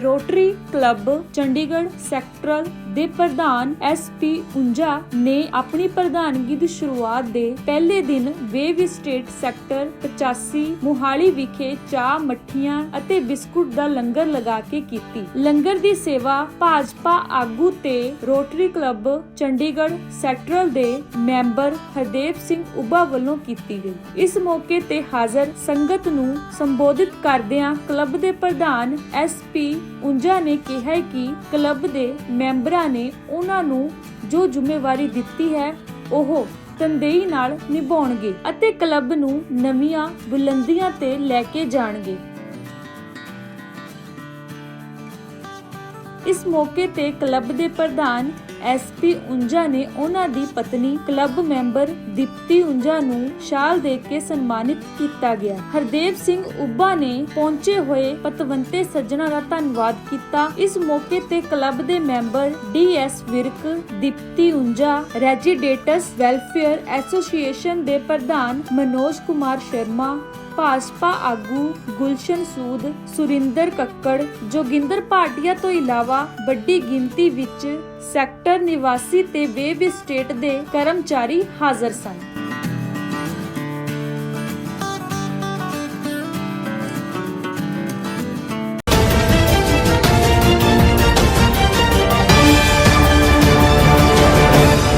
Rotary club Chandigarh ਸੈਕਟਰਲ ਦੇ ਪ੍ਰਧਾਨ SP ਉਂਝਾ ਨੇ ਆਪਣੀ ਪ੍ਰਧਾਨਗੀ ਦੀ ਸ਼ੁਰੂਆਤ ਦੇ ਪਹਿਲੇ ਦਿਨ ਵੇਵ ਸਟੇਟ ਸੈਕਟਰ 85 ਮੁਹਾਲੀ ਵਿਖੇ ਚਾਹ ਮੱਠੀਆਂ ਅਤੇ ਬਿਸਕੁਟ ਦਾ ਲੰਗਰ ਲਗਾ ਕੇ ਕੀਤੀ। ਲੰਗਰ ਦੀ ਸੇਵਾ ਭਾਜਪਾ ਆਗੂ ਤੇ ਰੋਟਰੀ ਕਲੱਬ ਚੰਡੀਗੜ੍ਹ ਸੈਕਟਰਲ ਦੇ ਮੈਂਬਰ ਹਰਦੇਵ ਸਿੰਘ ਉਬਾ ਵੱਲੋਂ ਕੀਤੀ ਗਈ। ਇਸ ਮੌਕੇ ਤੇ ਹਾਜ਼ਰ ਸੰਗਤ ਨੂੰ ਸੰਬੋਧਿਤ ਕਰਦਿਆਂ ਕਲੱਬ ਦੇ ਪ੍ਰਧਾਨ ਐਸਪੀ ਉਂਝਾ ਨੇ ਕਿਹਾ ਕਿ ਕਲੱਬ ਦੇ ਮੈਂਬਰਾਂ ਨੇ ਉਹਨਾਂ ਨੂੰ ਜੋ ਜ਼ਿੰਮੇਵਾਰੀ ਦਿੱਤੀ ਹੈ, ਉਹ ਤੰਦੇਹੀ ਨਾਲ ਨਿਭਾਉਣਗੇ ਅਤੇ ਕਲੱਬ ਨੂੰ ਨਵੀਆਂ ਬੁਲੰਦੀਆਂ ਤੇ ਲੈ ਕੇ ਜਾਣਗੇ। ਇਸ ਮੌਕੇ ਤੇ ਕਲੱਬ ਦੇ ਪ੍ਰਧਾਨ ਐਸਪੀ ਉਂਝਾ ਨੇ ਉਹਨਾਂ ਦੀ ਪਤਨੀ, ਕਲੱਬ ਮੈਂਬਰ ਦੀਪਤੀ ਉਂਝਾ ਨੂੰ ਸ਼ਾਲ ਦੇ ਕੇ ਸਨਮਾਨਿਤ ਕੀਤਾ ਗਿਆ। ਹਰਦੇਵ ਸਿੰਘ ਉੱਬਾ ਨੇ ਪਹੁੰਚੇ ਹੋਏ ਪਤਵੰਤੇ ਸੱਜਣਾ ਦਾ ਧੰਨਵਾਦ ਕੀਤਾ। ਇਸ ਮੌਕੇ ਤੇ ਕਲੱਬ ਦੇ member DS Virk, Deepti Unjha, residents welfare association ਦੇ ਪ੍ਰਧਾਨ ਮਨੋਜ ਕੁਮਾਰ ਸ਼ਰਮਾ ਭਾਜਪਾ ਆਗੂ ਗੁਲਸ਼ਨ ਸੂਦ, ਸੁਰਿੰਦਰ ਕੱਕੜ, ਜੋਗਿੰਦਰ ਭਾਟੀਆ ਤੋਂ ਇਲਾਵਾ ਵੱਡੀ ਗਿਣਤੀ ਵਿੱਚ ਸੈਕਟਰ ਨਿਵਾਸੀ ਤੇ ਵੇਵ ਸਟੇਟ ਦੇ ਕਰਮਚਾਰੀ ਹਾਜ਼ਰ ਸਨ।